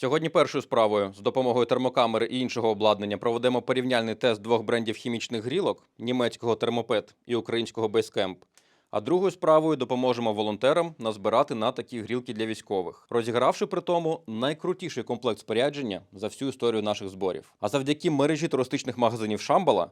Сьогодні першою справою з допомогою термокамери і іншого обладнання проведемо порівняльний тест двох брендів хімічних грілок німецького термопет і українського Basecamp. А другою справою допоможемо волонтерам назбирати на такі грілки для військових, розігравши при тому найкрутіший комплект спорядження за всю історію наших зборів. А завдяки мережі туристичних магазинів Шамбала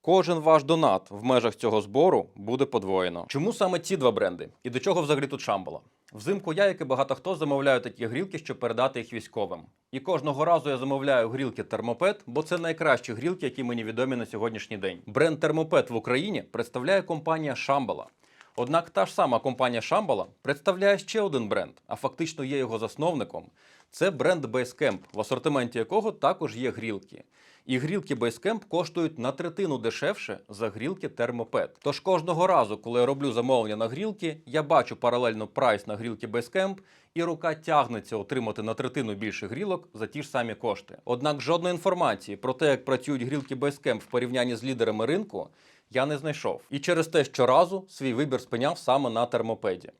Кожен ваш донат в межах цього збору буде подвоєно. Чому саме ці два бренди? І до чого взагалі тут Шамбала? Взимку я, як і багато хто, замовляю такі грілки, щоб передати їх військовим. І кожного разу я замовляю грілки Термопет, бо це найкращі грілки, які мені відомі на сьогоднішній день. Бренд Термопет в Україні представляє компанія Шамбала. Однак та ж сама компанія Шамбала представляє ще один бренд, а фактично є його засновником. Це бренд Basecamp, в асортименті якого також є грілки. І грілки Basecamp коштують на третину дешевше за грілки Thermopet. Тож кожного разу, коли я роблю замовлення на грілки, я бачу паралельно прайс на грілки Basecamp, і рука тягнеться отримати на третину більше грілок за ті ж самі кошти. Однак жодної інформації про те, як працюють грілки Basecamp в порівнянні з лідерами ринку, я не знайшов. І через те щоразу свій вибір спиняв саме на термопеді.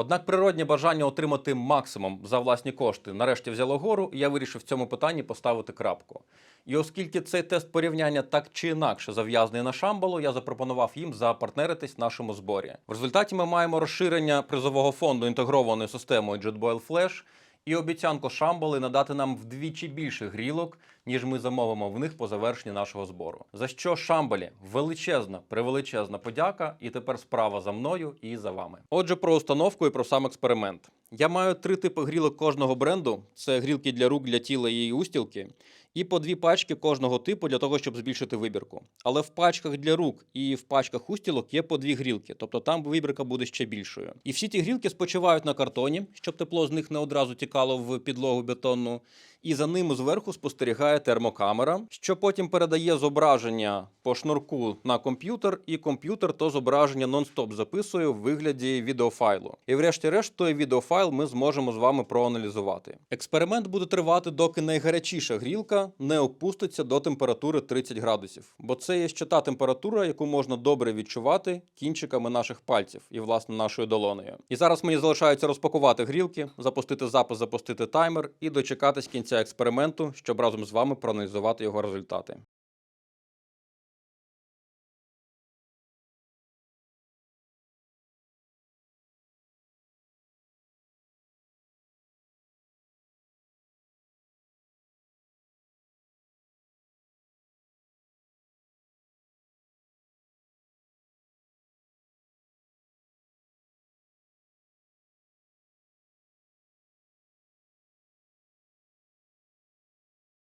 Однак природнє бажання отримати максимум за власні кошти нарешті взяло гору, я вирішив в цьому питанні поставити крапку. І оскільки цей тест порівняння так чи інакше зав'язаний на шамбалу, я запропонував їм запартнеритись в нашому зборі. В результаті ми маємо розширення призового фонду інтегрованою системою JetBoil Flash і обіцянку Шамбали надати нам вдвічі більше грілок, ніж ми замовимо в них по завершенні нашого збору. За що Шамбалі величезна, превеличезна подяка, і тепер справа за мною і за вами. Отже, про установку і про сам експеримент. Я маю три типи грілок кожного бренду: це грілки для рук, для тіла і устілки. І по дві пачки кожного типу для того, щоб збільшити вибірку. Але в пачках для рук і в пачках устілок є по дві грілки, тобто там вибірка буде ще більшою. І всі ті грілки спочивають на картоні, щоб тепло з них не одразу тікало в підлогу бетонну. І за ними зверху спостерігає термокамера, що потім передає зображення по шнурку на комп'ютер, і комп'ютер то зображення нон-стоп записує в вигляді відеофайлу. І врешті-решт той відеофайл ми зможемо з вами проаналізувати. Експеримент буде тривати, доки найгарячіша грілка не опуститься до температури 30 градусів, бо це є ще та температура, яку можна добре відчувати кінчиками наших пальців і власне нашою долонею. І зараз мені залишається розпакувати грілки, запустити запис, запустити таймер і дочекатись кінця експерименту, щоб разом з вами проаналізувати його результати.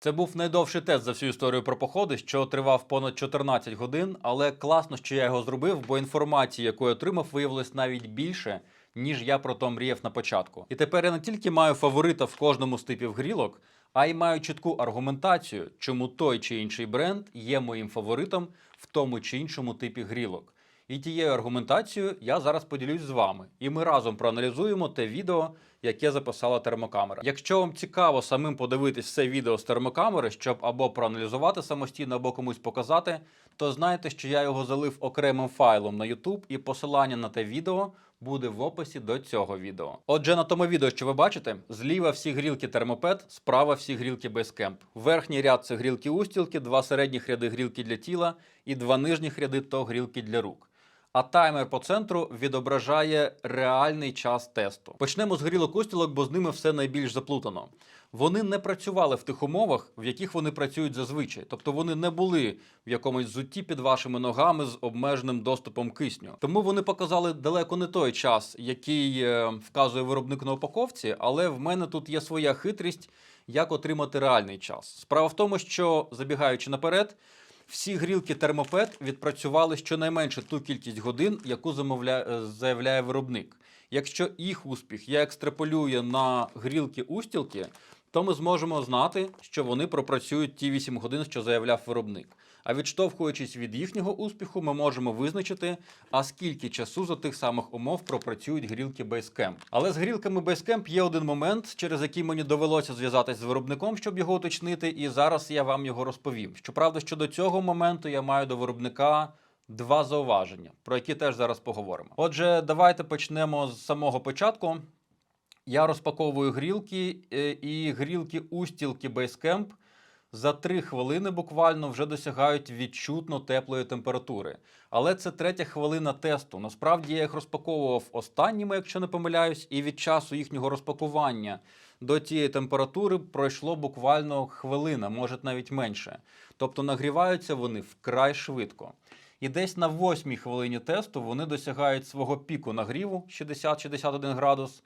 Це був найдовший тест за всю історію про походи, що тривав понад 14 годин, але класно, що я його зробив, бо інформації, яку я отримав, виявилось навіть більше, ніж я про то мріяв на початку. І тепер я не тільки маю фаворита в кожному з типів грілок, а й маю чітку аргументацію, чому той чи інший бренд є моїм фаворитом в тому чи іншому типі грілок. І тією аргументацією я зараз поділюсь з вами, і ми разом проаналізуємо те відео, яке записала термокамера. Якщо вам цікаво самим подивитись це відео з термокамери, щоб або проаналізувати самостійно, або комусь показати, то знайте, що я його залив окремим файлом на YouTube, і посилання на те відео буде в описі до цього відео. Отже, на тому відео, що ви бачите, зліва всі грілки термопед, справа всі грілки Basecamp. Верхній ряд це грілки устілки, два середніх ряди грілки для тіла і два нижніх ряди то грілки для рук. А таймер по центру відображає реальний час тесту. Почнемо з грілок устілок, бо з ними все найбільш заплутано. Вони не працювали в тих умовах, в яких вони працюють зазвичай. Тобто вони не були в якомусь зутті під вашими ногами з обмеженим доступом кисню. Тому вони показали далеко не той час, який е, вказує виробник на упаковці, але в мене тут є своя хитрість, як отримати реальний час. Справа в тому, що забігаючи наперед. Всі грілки термопед відпрацювали щонайменше ту кількість годин, яку е, заявляє виробник. Якщо їх успіх я екстраполюю на грілки устілки, то ми зможемо знати, що вони пропрацюють ті 8 годин, що заявляв виробник. А відштовхуючись від їхнього успіху, ми можемо визначити, а скільки часу за тих самих умов пропрацюють грілки Basecamp. Але з грілками Basecamp є один момент, через який мені довелося зв'язатись з виробником, щоб його уточнити, і зараз я вам його розповім. Щоправда, щодо цього моменту я маю до виробника. Два зауваження, про які теж зараз поговоримо. Отже, давайте почнемо з самого початку. Я розпаковую грілки е, і грілки устілки Basecamp за 3 хвилини буквально вже досягають відчутно теплої температури. Але це третя хвилина тесту. Насправді я їх розпаковував останніми, якщо не помиляюсь, і від часу їхнього розпакування до тієї температури пройшло буквально хвилина, може навіть менше. Тобто нагріваються вони вкрай швидко. І десь на восьмій хвилині тесту вони досягають свого піку нагріву 60-61 градус,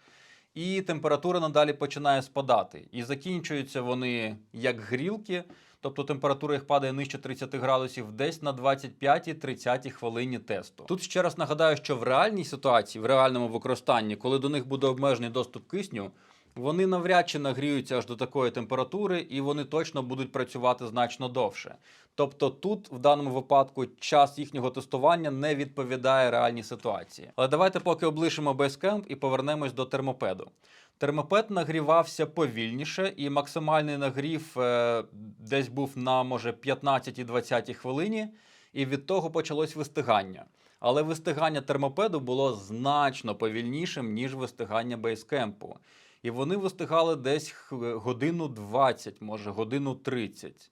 і температура надалі починає спадати. І закінчуються вони як грілки, тобто температура їх падає нижче 30 градусів, десь на 25-30 хвилині тесту. Тут ще раз нагадаю, що в реальній ситуації, в реальному використанні, коли до них буде обмежений доступ кисню, вони навряд чи нагріються аж до такої температури, і вони точно будуть працювати значно довше. Тобто тут в даному випадку час їхнього тестування не відповідає реальній ситуації. Але давайте поки облишимо Basecamp і повернемось до термопеду. Термопед нагрівався повільніше, і максимальний нагрів е, десь був на може 15-20 хвилині, і від того почалось вистигання. Але вистигання термопеду було значно повільнішим, ніж вистигання бейскемпу. І вони вистигали десь годину 20, може годину 30.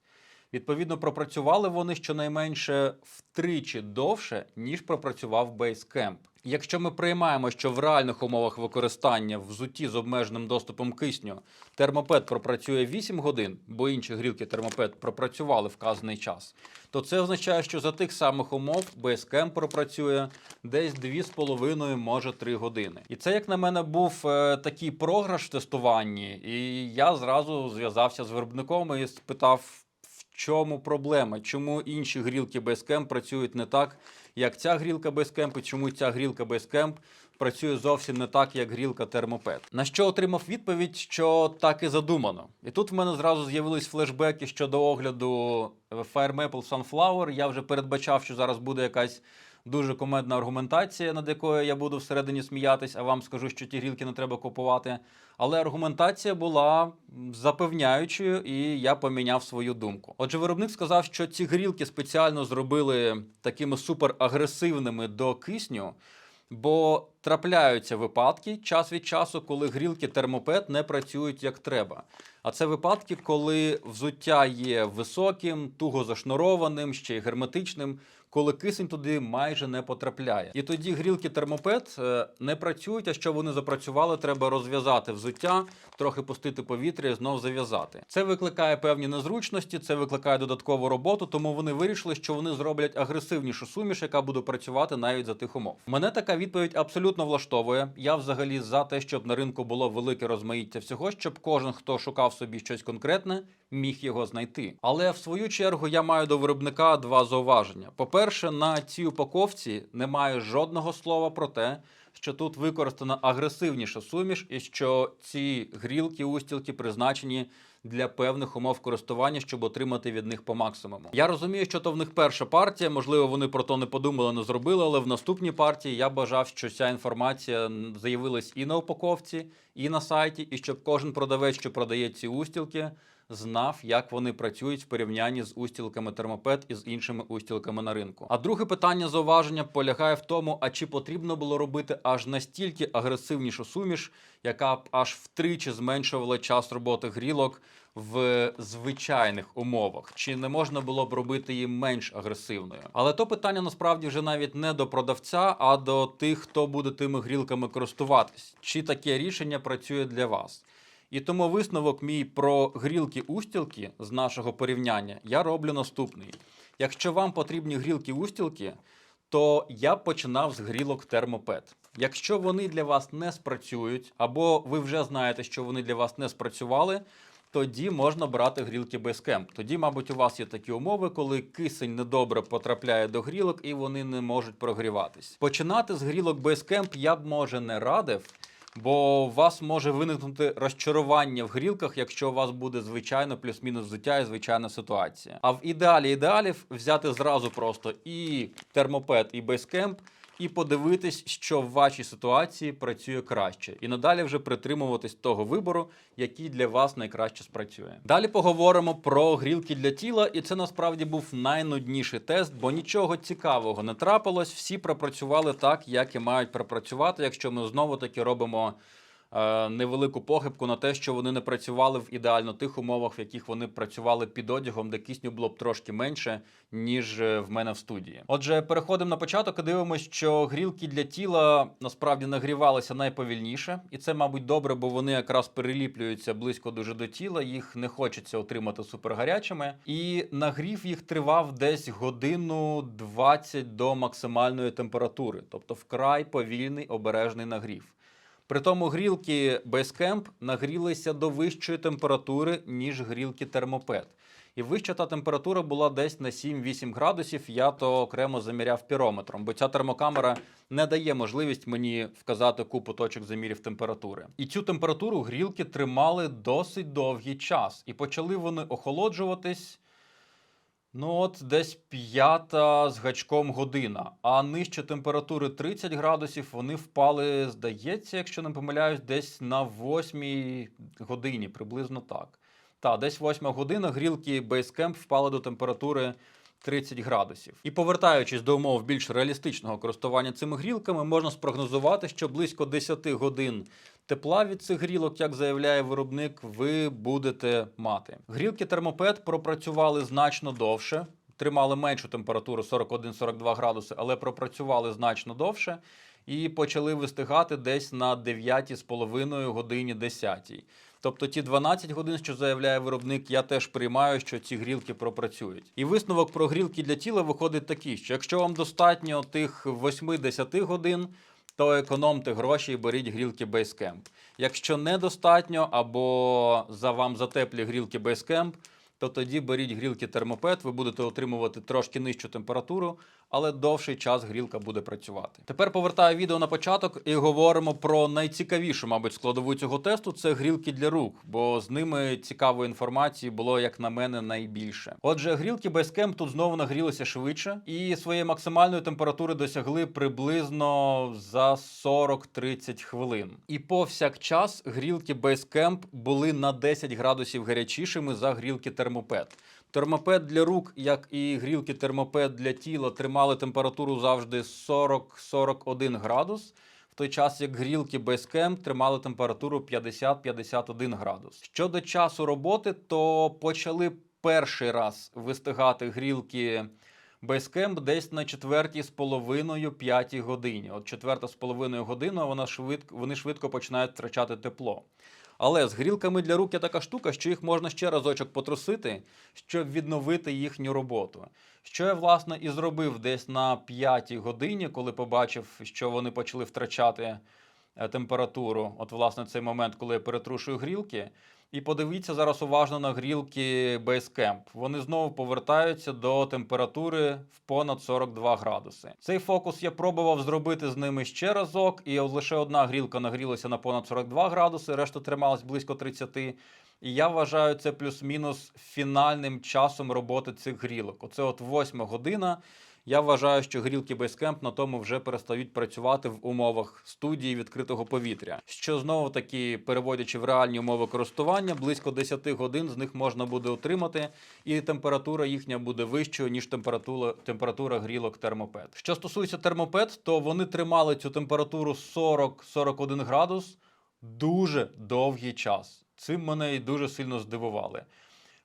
Відповідно, пропрацювали вони щонайменше втричі довше, ніж пропрацював Basecamp. Якщо ми приймаємо, що в реальних умовах використання в взутті з обмеженим доступом кисню термопед пропрацює 8 годин, бо інші грілки термопед пропрацювали вказаний час, то це означає, що за тих самих умов Basecamp пропрацює десь 2,5, може 3 години. І це, як на мене, був е, такий програш в тестуванні, і я зразу зв'язався з виробником і спитав, чому проблема, чому інші грілки Basecamp працюють не так, як ця грілка Basecamp, і чому ця грілка Basecamp працює зовсім не так, як грілка термопед? На що отримав відповідь, що так і задумано. І тут в мене зразу з'явились флешбеки щодо огляду Fire Maple Sunflower. Я вже передбачав, що зараз буде якась дуже комедна аргументація, над якою я буду всередині сміятись, а вам скажу, що ті грілки не треба купувати. Але аргументація була запевняючою, і я поміняв свою думку. Отже, виробник сказав, що ці грілки спеціально зробили такими суперагресивними до кисню. Бо трапляються випадки час від часу, коли грілки термопед не працюють як треба. А це випадки, коли взуття є високим, туго зашнурованим, ще й герметичним, коли кисень туди майже не потрапляє. І тоді грілки термопед е, не працюють, а щоб вони запрацювали, треба розв'язати взуття, трохи пустити повітря і знов зав'язати. Це викликає певні незручності, це викликає додаткову роботу, тому вони вирішили, що вони зроблять агресивнішу суміш, яка буде працювати навіть за тих умов. Мене така відповідь абсолютно влаштовує. Я взагалі за те, щоб на ринку було велике розмаїття всього, щоб кожен, хто шукав собі щось конкретне, міг його знайти. Але в свою чергу я маю до виробника два зауваження. По-перше, на цій упаковці немає жодного слова про те, що тут використана агресивніша суміш, і що ці грілки, устілки призначені для певних умов користування, щоб отримати від них по максимуму. Я розумію, що то в них перша партія, можливо, вони про то не подумали, не зробили, але в наступній партії я бажав, що ця інформація м, з'явилась і на упаковці, і на сайті, і щоб кожен продавець, що продає ці устілки, знав, як вони працюють в порівнянні з устілками термопед і з іншими устілками на ринку. А друге питання зауваження полягає в тому, а чи потрібно було робити аж настільки агресивнішу суміш, яка б аж втричі зменшувала час роботи грілок в звичайних умовах, чи не можна було б робити її менш агресивною? Але то питання насправді вже навіть не до продавця, а до тих, хто буде тими грілками користуватись. Чи таке рішення працює для вас? І тому висновок мій про грілки-устілки з нашого порівняння я роблю наступний: якщо вам потрібні грілки-устілки, то я починав з грілок термопед. Якщо вони для вас не спрацюють, або ви вже знаєте, що вони для вас не спрацювали, тоді можна брати грілки Basecamp. Тоді, мабуть, у вас є такі умови, коли кисень недобре потрапляє до грілок і вони не можуть прогріватись. Починати з грілок Basecamp я б може не радив. Бо у вас може виникнути розчарування в грілках, якщо у вас буде звичайно плюс-мінус взуття і звичайна ситуація. А в ідеалі ідеалів взяти зразу просто і термопед, і Basecamp, і подивитись, що в вашій ситуації працює краще, і надалі вже притримуватись того вибору, який для вас найкраще спрацює. Далі поговоримо про грілки для тіла, і це насправді був найнудніший тест, бо нічого цікавого не трапилось. Всі пропрацювали так, як і мають пропрацювати, якщо ми знову таки робимо невелику похибку на те, що вони не працювали в ідеально тих умовах, в яких вони працювали під одягом, де кисню було б трошки менше, ніж е, в мене в студії. Отже, переходимо на початок і дивимося, що грілки для тіла насправді нагрівалися найповільніше, і це, мабуть, добре, бо вони якраз переліплюються близько дуже до тіла. Їх не хочеться отримати супергарячими. І нагрів їх тривав десь годину 20 до максимальної температури, тобто вкрай повільний обережний нагрів. При тому грілки Basecamp нагрілися до вищої температури, ніж грілки термопед. І вища та температура була десь на 7-8 градусів. Я то окремо заміряв пірометром, бо ця термокамера не дає можливість мені вказати купу точок замірів температури. І цю температуру грілки тримали досить довгий час, і почали вони охолоджуватись. Ну, от десь п'ята з гачком година. А нижче температури 30 градусів вони впали, здається, якщо не помиляюсь, десь на 8 годині, приблизно так. Та, десь 8 година грілки Basecamp впали до температури 30 градусів. І повертаючись до умов більш реалістичного користування цими грілками, можна спрогнозувати, що близько 10 годин тепла від цих грілок, як заявляє виробник, ви будете мати. Грілки термопед пропрацювали значно довше. Тримали меншу температуру 41-42 градуси, але пропрацювали значно довше і почали вистигати десь на 9,5 годині 10. Тобто ті 12 годин, що заявляє виробник, я теж приймаю, що ці грілки пропрацюють. І висновок про грілки для тіла виходить такий, що якщо вам достатньо тих 8-10 годин, то економте гроші і беріть грілки Basecamp. Якщо недостатньо або за вам затеплі грілки Basecamp, то тоді беріть грілки термопед, ви будете отримувати трошки нижчу температуру, але довший час грілка буде працювати. Тепер повертаю відео на початок і говоримо про найцікавішу, мабуть, складову цього тесту це грілки для рук, бо з ними цікавої інформації було, як на мене, найбільше. Отже, грілки Basecamp тут знову нагрілися швидше і своєї максимальної температури досягли приблизно за 40-30 хвилин. І повсякчас грілки Basecamp були на 10 градусів гарячішими за грілки термопед. Термопед для рук, як і грілки термопед для тіла, тримали температуру завжди 40-41 градус. В той час як грілки Basecamp тримали температуру 50-51 градус. Щодо часу роботи, то почали перший раз вистигати грілки Basecamp десь на четвертій з половиною п'ятій годині. От четверта з половиною година вона швидко, вони швидко починають втрачати тепло. Але з грілками для рук є така штука, що їх можна ще разочок потрусити, щоб відновити їхню роботу. Що я, власне, і зробив десь на п'ятій годині, коли побачив, що вони почали втрачати е, температуру. От, власне, цей момент, коли я перетрушую грілки. І подивіться зараз уважно на грілки Basecamp. Вони знову повертаються до температури в понад 42 градуси. Цей фокус я пробував зробити з ними ще разок, і лише одна грілка нагрілася на понад 42 градуси, решта трималась близько 30. І я вважаю це плюс-мінус фінальним часом роботи цих грілок. Оце от восьма година. Я вважаю, що грілки Basecamp на тому вже перестають працювати в умовах студії відкритого повітря. Що знову таки, переводячи в реальні умови користування, близько 10 годин з них можна буде отримати, і температура їхня буде вищою, ніж температура, температура грілок термопед. Що стосується термопед, то вони тримали цю температуру 40-41 градус дуже довгий час. Цим мене і дуже сильно здивували.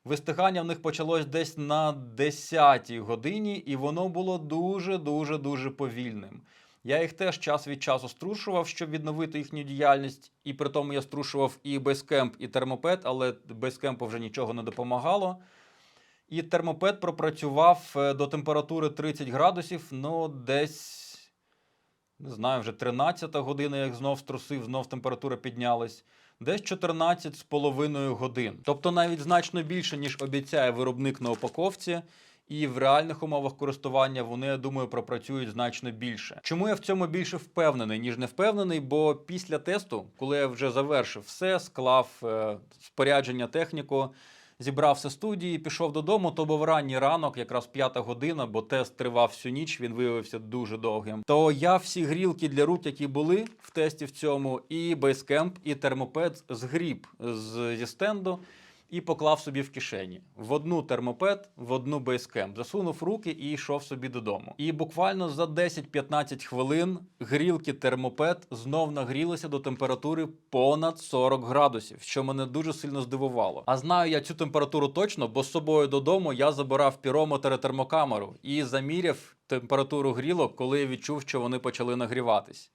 Вистигання в них почалось десь на 10-й годині, і воно було дуже-дуже дуже повільним. Я їх теж час від часу струшував, щоб відновити їхню діяльність, і при тому я струшував і Basecamp, і термопед, але Basecamp вже нічого не допомагало. І термопед пропрацював е, до температури 30 градусів, ну десь, не знаю, вже 13 година, як знов струсив, знов температура піднялась десь 14 з половиною годин. Тобто навіть значно більше, ніж обіцяє виробник на упаковці. І в реальних умовах користування вони, я думаю, пропрацюють значно більше. Чому я в цьому більше впевнений, ніж не впевнений? Бо після тесту, коли я вже завершив все, склав е, спорядження, техніку, зібрав все студії, пішов додому, то був ранній ранок, якраз п'ята година, бо тест тривав всю ніч, він виявився дуже довгим. То я всі грілки для рук, які були в тесті в цьому, і Basecamp, і термопед згріб з, зі стенду. І поклав собі в кишені в одну термопед, в одну бейскемп, засунув руки і йшов собі додому. І буквально за 10-15 хвилин грілки термопед знов нагрілися до температури понад 40 градусів, що мене дуже сильно здивувало. А знаю я цю температуру точно, бо з собою додому я забирав пірометр і термокамеру і заміряв температуру грілок, коли відчув, що вони почали нагріватись.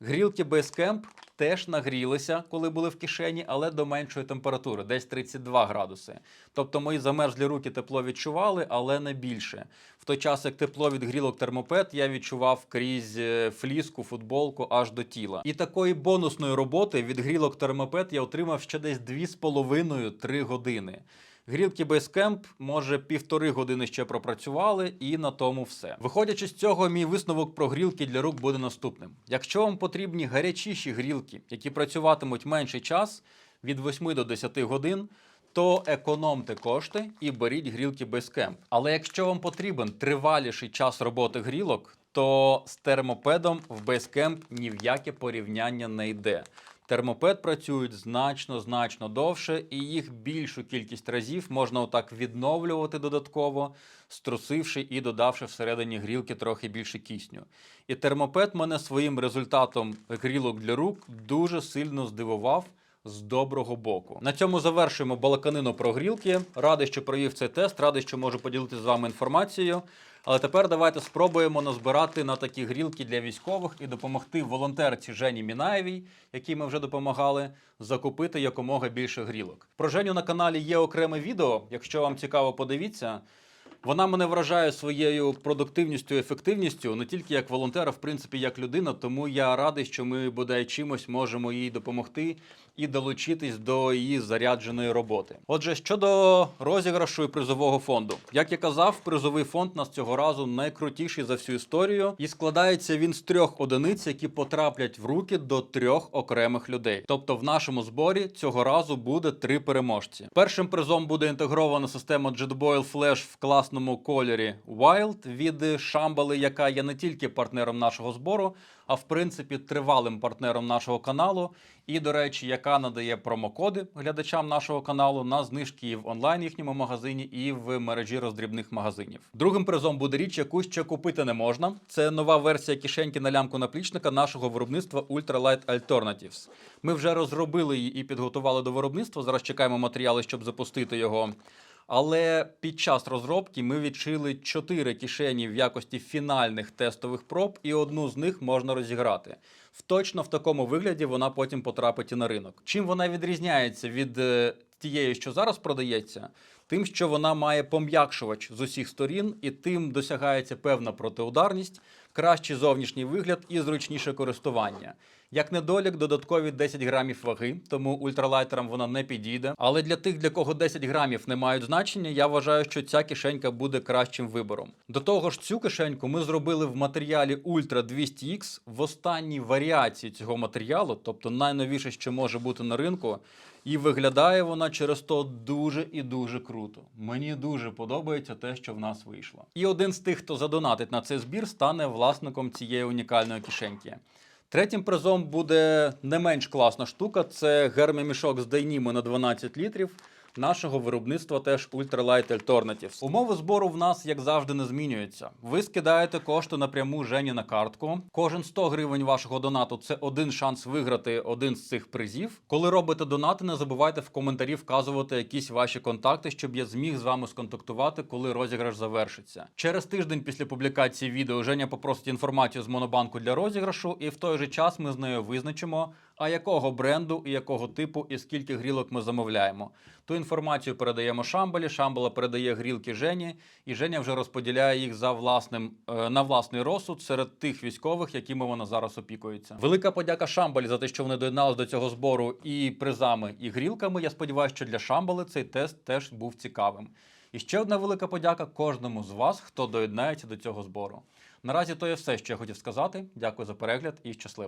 Грілки Basecamp теж нагрілися, коли були в кишені, але до меншої температури, десь 32 градуси. Тобто мої замерзлі руки тепло відчували, але не більше. В той час, як тепло від грілок термопед, я відчував крізь е, фліску, футболку аж до тіла. І такої бонусної роботи від грілок термопед я отримав ще десь 2,5-3 години. Грілки Basecamp, може, півтори години ще пропрацювали, і на тому все. Виходячи з цього, мій висновок про грілки для рук буде наступним: якщо вам потрібні гарячіші грілки, які працюватимуть менший час від 8 до 10 годин. То економте кошти і беріть грілки Basecamp. Але якщо вам потрібен триваліший час роботи грілок, то з термопедом в Basecamp ні в яке порівняння не йде. Термопед працюють значно значно довше, і їх більшу кількість разів можна отак відновлювати додатково, струсивши і додавши всередині грілки трохи більше кисню. І термопед мене своїм результатом грілок для рук дуже сильно здивував. З доброго боку. На цьому завершуємо балаканину про грілки. Радий, що провів цей тест, радий, що можу поділитися з вами інформацією. Але тепер давайте спробуємо назбирати на такі грілки для військових і допомогти волонтерці Жені Мінаєвій, якій ми вже допомагали, закупити якомога більше грілок. Про Женю на каналі є окреме відео. Якщо вам цікаво, подивіться. Вона мене вражає своєю продуктивністю і ефективністю, не тільки як волонтер, а в принципі як людина. Тому я радий, що ми бодай чимось можемо їй допомогти і долучитись до її зарядженої роботи. Отже, щодо розіграшу і призового фонду, як я казав, призовий фонд нас цього разу найкрутіший за всю історію, і складається він з трьох одиниць, які потраплять в руки до трьох окремих людей. Тобто, в нашому зборі цього разу буде три переможці. Першим призом буде інтегрована система JetBoil Flash в класному кольорі Wild від Шамбали, яка є не тільки партнером нашого збору, а в принципі тривалим партнером нашого каналу. І, до речі, яка надає промокоди глядачам нашого каналу на знижки в онлайн їхньому магазині, і в мережі роздрібних магазинів. Другим призом буде річ, яку ще купити не можна. Це нова версія кишеньки на лямку наплічника нашого виробництва Ultralight Alternatives. Ми вже розробили її і підготували до виробництва. Зараз чекаємо матеріали, щоб запустити його. Але під час розробки ми відшили чотири кишені в якості фінальних тестових проб, і одну з них можна розіграти. В точно в такому вигляді вона потім потрапить і на ринок. Чим вона відрізняється від е, тієї, що зараз продається? Тим, що вона має пом'якшувач з усіх сторін, і тим досягається певна протиударність, кращий зовнішній вигляд і зручніше користування. Як недолік, додаткові 10 грамів ваги, тому ультралайтерам вона не підійде. Але для тих, для кого 10 грамів не мають значення, я вважаю, що ця кишенька буде кращим вибором. До того ж, цю кишеньку ми зробили в матеріалі Ultra 200X в останній варіації цього матеріалу, тобто найновіше, що може бути на ринку. І виглядає вона через то дуже і дуже круто. Мені дуже подобається те, що в нас вийшло. І один з тих, хто задонатить на цей збір, стане власником цієї унікальної кишеньки. Третім призом буде не менш класна штука. Це гермомішок з Дайніми на 12 літрів. Нашого виробництва теж Ultralight Alternatives. Умови збору в нас, як завжди, не змінюються. Ви скидаєте кошти напряму Жені на картку. Кожен 100 гривень вашого донату це один шанс виграти один з цих призів. Коли робите донати, не забувайте в коментарі вказувати якісь ваші контакти, щоб я зміг з вами сконтактувати, коли розіграш завершиться. Через тиждень після публікації відео Женя попросить інформацію з монобанку для розіграшу, і в той же час ми з нею визначимо, а якого бренду і якого типу і скільки грілок ми замовляємо. Ту інформацію передаємо Шамбалі, Шамбала передає грілки Жені, і Женя вже розподіляє їх за власним е, на власний розсуд серед тих військових, якими вона зараз опікується. Велика подяка Шамбалі за те, що вони доєдналися до цього збору і призами, і грілками. Я сподіваюся, що для Шамбали цей тест теж був цікавим. І ще одна велика подяка кожному з вас, хто доєднається до цього збору. Наразі то є все, що я хотів сказати. Дякую за перегляд і щасливо.